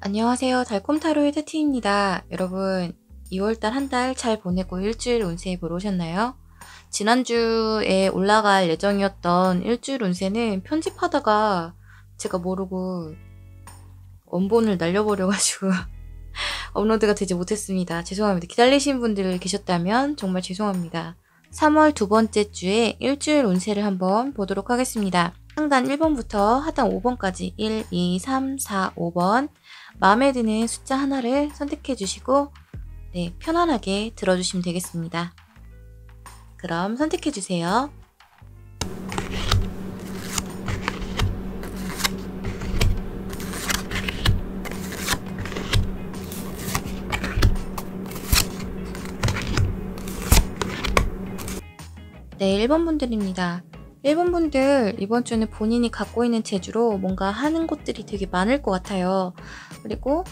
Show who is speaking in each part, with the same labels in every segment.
Speaker 1: 안녕하세요. 달콤타로의 테티입니다. 여러분, 2월달 한 달 잘 보내고 일주일 운세 보러 오셨나요? 지난주에 올라갈 예정이었던 일주일 운세는 편집하다가 제가 모르고 원본을 날려버려가지고 업로드가 되지 못했습니다. 죄송합니다. 기다리신 분들 계셨다면 정말 죄송합니다. 3월 두 번째 주에 일주일 운세를 한번 보도록 하겠습니다. 상단 1번부터 하단 5번까지 1, 2, 3, 4, 5번 마음에 드는 숫자 하나를 선택해 주시고 네, 편안하게 들어주시면 되겠습니다. 그럼 선택해 주세요. 네, 1번 분들입니다. 1번 분들 이번 주는 본인이 갖고 있는 재주로 뭔가 하는 것들이 되게 많을 것 같아요. 그리고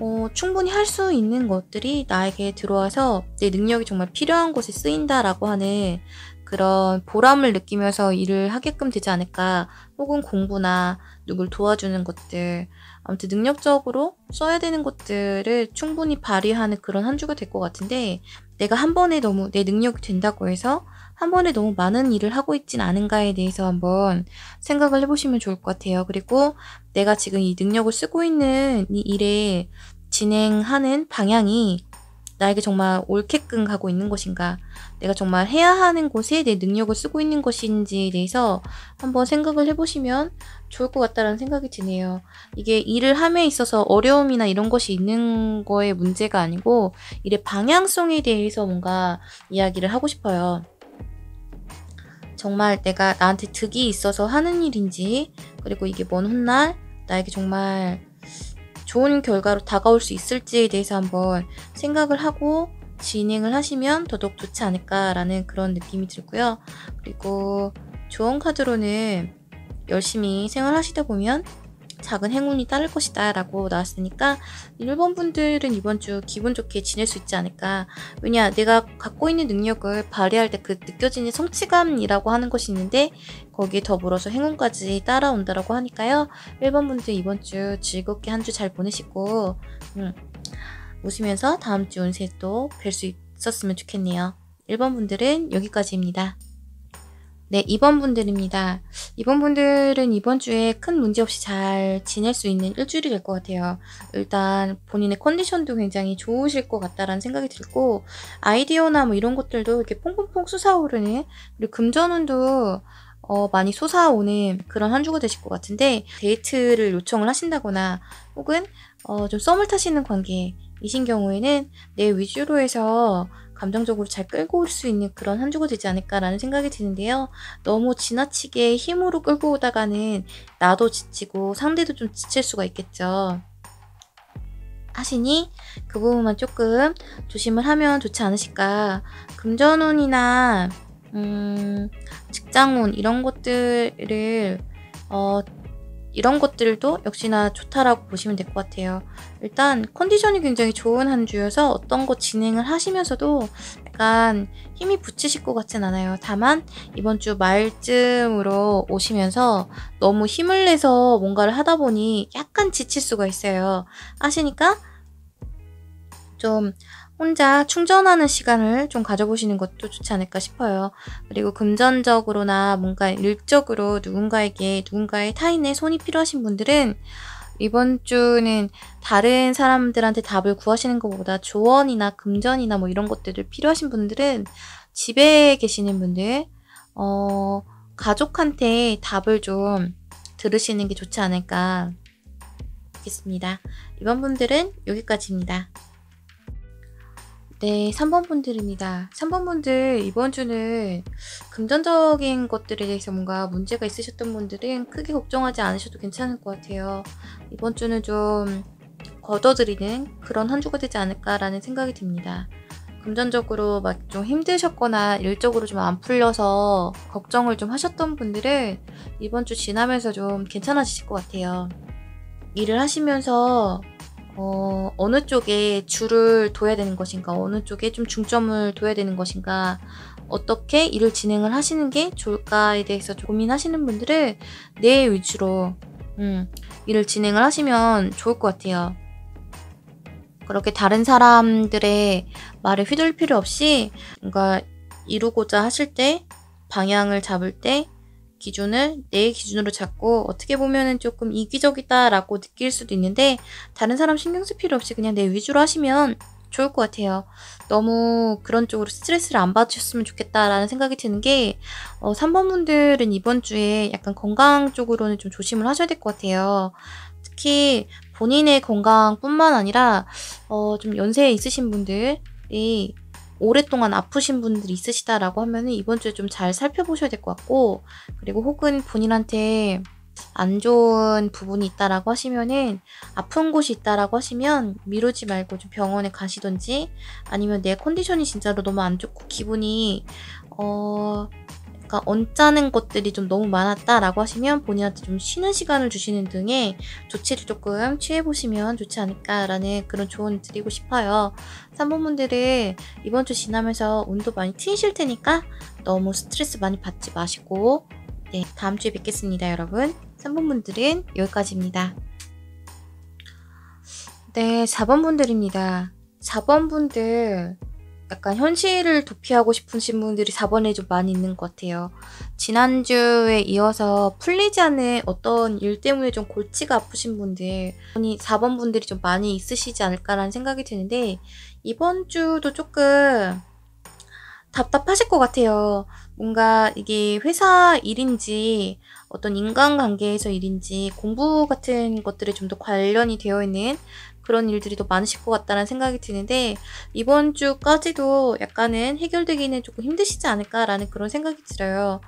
Speaker 1: 어, 충분히 할 수 있는 것들이 나에게 들어와서 내 능력이 정말 필요한 곳에 쓰인다라고 하는 그런 보람을 느끼면서 일을 하게끔 되지 않을까. 혹은 공부나 누굴 도와주는 것들. 아무튼 능력적으로 써야 되는 것들을 충분히 발휘하는 그런 한 주가 될 것 같은데 내가 한 번에 너무 내 능력이 된다고 해서 한 번에 너무 많은 일을 하고 있진 않은가에 대해서 한번 생각을 해보시면 좋을 것 같아요. 그리고 내가 지금 이 능력을 쓰고 있는 이 일에 진행하는 방향이 나에게 정말 옳게끔 가고 있는 것인가, 내가 정말 해야 하는 곳에 내 능력을 쓰고 있는 것인지에 대해서 한번 생각을 해보시면 좋을 것 같다는 생각이 드네요. 이게 일을 함에 있어서 어려움이나 이런 것이 있는 거에 문제가 아니고, 일의 방향성에 대해서 뭔가 이야기를 하고 싶어요. 정말 내가 나한테 득이 있어서 하는 일인지, 그리고 이게 먼 훗날 나에게 정말 좋은 결과로 다가올 수 있을지에 대해서 한번 생각을 하고 진행을 하시면 더더욱 좋지 않을까라는 그런 느낌이 들고요. 그리고 좋은 카드로는 열심히 생활하시다 보면 작은 행운이 따를 것이다 라고 나왔으니까 일본 분들은 이번 주 기분 좋게 지낼 수 있지 않을까. 왜냐 내가 갖고 있는 능력을 발휘할 때 그 느껴지는 성취감이라고 하는 것이 있는데 거기에 더불어서 행운까지 따라온다라고 하니까요. 일본 분들 이번 주 즐겁게 한 주 잘 보내시고 음, 웃으면서 다음 주 운세 또 뵐 수 있었으면 좋겠네요. 1번 분들은 여기까지입니다. 네, 2번 분들입니다. 2번 분들은 이번 주에 큰 문제 없이 잘 지낼 수 있는 일주일이 될 것 같아요. 일단 본인의 컨디션도 굉장히 좋으실 것 같다라는 생각이 들고 아이디어나 뭐 이런 것들도 이렇게 퐁퐁퐁 솟아오르는 그리고 금전운도 어, 많이 솟아오는 그런 한 주가 되실 것 같은데 데이트를 요청을 하신다거나 혹은 어, 좀 썸을 타시는 관계 이신 경우에는 내 위주로 해서 감정적으로 잘 끌고 올 수 있는 그런 한 주가 되지 않을까라는 생각이 드는데요. 너무 지나치게 힘으로 끌고 오다가는 나도 지치고 상대도 좀 지칠 수가 있겠죠. 하시니 그 부분만 조금 조심을 하면 좋지 않으실까. 금전운이나 음, 직장운 이런 것들을 어, 이런 것들도 역시나 좋다라고 보시면 될 것 같아요. 일단 컨디션이 굉장히 좋은 한 주여서 어떤 거 진행을 하시면서도 약간 힘이 붙이실 것 같진 않아요. 다만 이번 주 말쯤으로 오시면서 너무 힘을 내서 뭔가를 하다 보니 약간 지칠 수가 있어요. 아시니까 좀 혼자 충전하는 시간을 좀 가져보시는 것도 좋지 않을까 싶어요. 그리고 금전적으로나 뭔가 일적으로 누군가에게 누군가의 타인의 손이 필요하신 분들은 이번 주는 다른 사람들한테 답을 구하시는 것보다 조언이나 금전이나 뭐 이런 것들을 필요하신 분들은 집에 계시는 분들, 어, 가족한테 답을 좀 들으시는 게 좋지 않을까 하겠습니다. 이번 분들은 여기까지입니다. 네, 3번 분들입니다. 3번 분들 이번 주는 금전적인 것들에 대해서 뭔가 문제가 있으셨던 분들은 크게 걱정하지 않으셔도 괜찮을 것 같아요. 이번 주는 좀 걷어들이는 그런 한 주가 되지 않을까라는 생각이 듭니다. 금전적으로 막 좀 힘드셨거나 일적으로 좀 안 풀려서 걱정을 좀 하셨던 분들은 이번 주 지나면서 좀 괜찮아지실 것 같아요. 일을 하시면서 어, 어느 쪽에 줄을 둬야 되는 것인가, 어느 쪽에 좀 중점을 둬야 되는 것인가, 어떻게 일을 진행을 하시는 게 좋을까에 대해서 고민하시는 분들은 내 위주로 음, 일을 진행을 하시면 좋을 것 같아요. 그렇게 다른 사람들의 말에 휘둘 필요 없이 뭔가 이루고자 하실 때 방향을 잡을 때 기준을 내 기준으로 잡고 어떻게 보면은 조금 이기적이다라고 느낄 수도 있는데 다른 사람 신경 쓸 필요 없이 그냥 내 위주로 하시면 좋을 것 같아요. 너무 그런 쪽으로 스트레스를 안 받으셨으면 좋겠다라는 생각이 드는 게 어, 3번 분들은 이번 주에 약간 건강 쪽으로는 좀 조심을 하셔야 될 것 같아요. 특히 본인의 건강뿐만 아니라 어, 좀 연세에 있으신 분들이 오랫동안 아프신 분들이 있으시다라고 하면은 이번 주에 좀 잘 살펴보셔야 될 것 같고 그리고 혹은 본인한테 안 좋은 부분이 있다라고 하시면은 아픈 곳이 있다라고 하시면 미루지 말고 좀 병원에 가시던지 아니면 내 컨디션이 진짜로 너무 안 좋고 기분이 어 약간 언짢은 것들이 좀 너무 많았다라고 하시면 본인한테 좀 쉬는 시간을 주시는 등의 조치를 조금 취해보시면 좋지 않을까라는 그런 조언을 드리고 싶어요. 3번분들은 이번 주 지나면서 운도 많이 트이실 테니까 너무 스트레스 많이 받지 마시고 네, 다음 주에 뵙겠습니다, 여러분. 3번 분들은 여기까지입니다. 네, 4번 분들입니다. 4번 분들 약간 현실을 도피하고 싶으신 분들이 4번에 좀 많이 있는 것 같아요. 지난주에 이어서 풀리지 않는 어떤 일 때문에 좀 골치가 아프신 분들, 4번 분들이 좀 많이 있으시지 않을까라는 생각이 드는데, 이번 주도 조금 답답하실 것 같아요. 뭔가 이게 회사 일인지 어떤 인간관계에서 일인지 공부 같은 것들에 좀 더 관련이 되어 있는 그런 일들이 더 많으실 것 같다는 생각이 드는데 이번 주까지도 약간은 해결되기는 조금 힘드시지 않을까라는 그런 생각이 들어요.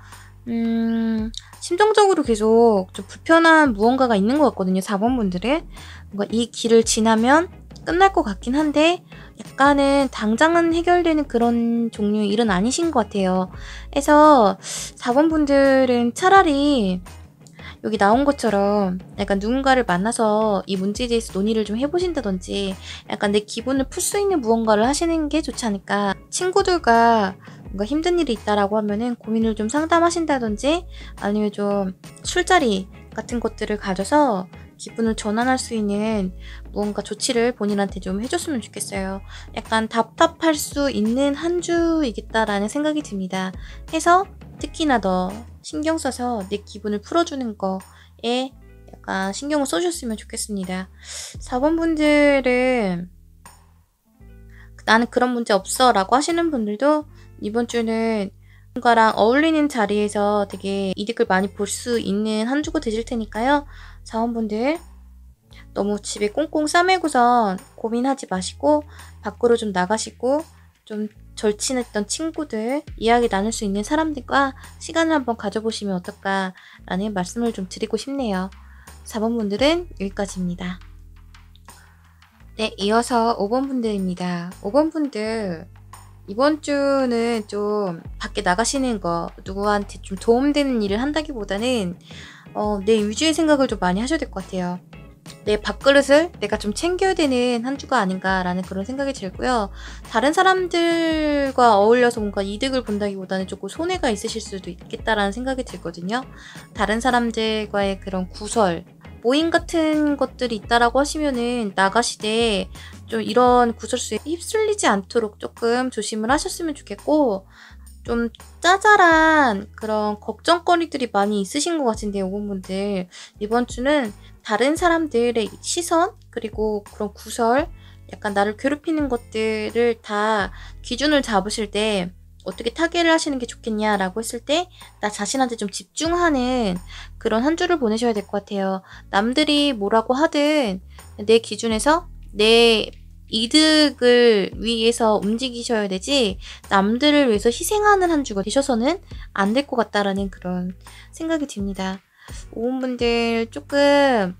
Speaker 1: 음, 심정적으로 계속 좀 불편한 무언가가 있는 것 같거든요. 4번 분들은. 뭔가 이 길을 지나면 끝날 것 같긴 한데 약간은 당장은 해결되는 그런 종류의 일은 아니신 것 같아요. 그래서 4번 분들은 차라리 여기 나온 것처럼 약간 누군가를 만나서 이 문제에 대해서 논의를 좀 해보신다든지 약간 내 기분을 풀 수 있는 무언가를 하시는 게 좋지 않을까. 친구들과 뭔가 힘든 일이 있다라고 하면은 고민을 좀 상담하신다든지 아니면 좀 술자리 같은 것들을 가져서 기분을 전환할 수 있는 무언가 조치를 본인한테 좀 해줬으면 좋겠어요. 약간 답답할 수 있는 한 주이겠다라는 생각이 듭니다. 해서 특히나 더 신경 써서 내 기분을 풀어주는 거에 약간 신경을 써주셨으면 좋겠습니다. 4번 분들은 나는 그런 문제 없어 라고 하시는 분들도 이번 주는 누군가랑 어울리는 자리에서 되게 이득을 많이 볼 수 있는 한 주가 되실 테니까요. 자원분들 너무 집에 꽁꽁 싸매고선 고민하지 마시고 밖으로 좀 나가시고 좀 절친했던 친구들, 이야기 나눌 수 있는 사람들과 시간을 한번 가져보시면 어떨까라는 말씀을 좀 드리고 싶네요. 4번 분들은 여기까지입니다. 네, 이어서 5번 분들입니다. 5번 분들, 이번 주는 좀 밖에 나가시는 거, 누구한테 좀 도움되는 일을 한다기보다는 어, 내 유지의 생각을 좀 많이 하셔야 될 것 같아요. 내 밥그릇을 내가 좀 챙겨야 되는 한 주가 아닌가라는 그런 생각이 들고요. 다른 사람들과 어울려서 뭔가 이득을 본다기보다는 조금 손해가 있으실 수도 있겠다라는 생각이 들거든요. 다른 사람들과의 그런 구설, 모임 같은 것들이 있다라고 하시면은 나가시되 좀 이런 구설수에 휩쓸리지 않도록 조금 조심을 하셨으면 좋겠고 좀 짜잘한 그런 걱정거리들이 많이 있으신 것 같은데 요분들 이번 주는 다른 사람들의 시선 그리고 그런 구설 약간 나를 괴롭히는 것들을 다 기준을 잡으실 때 어떻게 타개를 하시는 게 좋겠냐라고 했을 때 나 자신한테 좀 집중하는 그런 한 주를 보내셔야 될 것 같아요. 남들이 뭐라고 하든 내 기준에서 내 이득을 위해서 움직이셔야 되지 남들을 위해서 희생하는 한 주가 되셔서는 안 될 것 같다라는 그런 생각이 듭니다. 오은분들 조금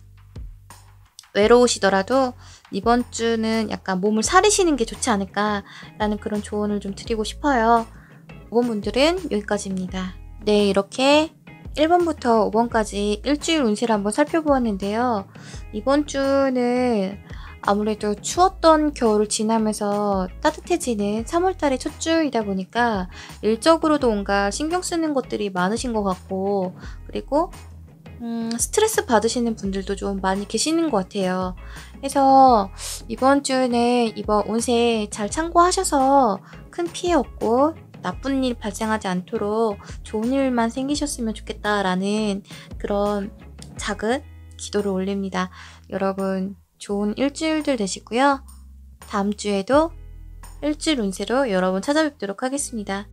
Speaker 1: 외로우시더라도 이번 주는 약간 몸을 사리시는 게 좋지 않을까라는 그런 조언을 좀 드리고 싶어요. 5번 분들은 여기까지입니다. 네, 이렇게 1번부터 5번까지 일주일 운세를 한번 살펴보았는데요. 이번 주는 아무래도 추웠던 겨울을 지나면서 따뜻해지는 3월달의 첫 주이다 보니까 일적으로도 뭔가 신경 쓰는 것들이 많으신 것 같고 그리고 음, 스트레스 받으시는 분들도 좀 많이 계시는 것 같아요. 그래서 이번 주는 이번 운세 잘 참고하셔서 큰 피해 없고 나쁜 일 발생하지 않도록 좋은 일만 생기셨으면 좋겠다라는 그런 작은 기도를 올립니다. 여러분 좋은 일주일들 되시고요. 다음 주에도 일주일 운세로 여러분 찾아뵙도록 하겠습니다.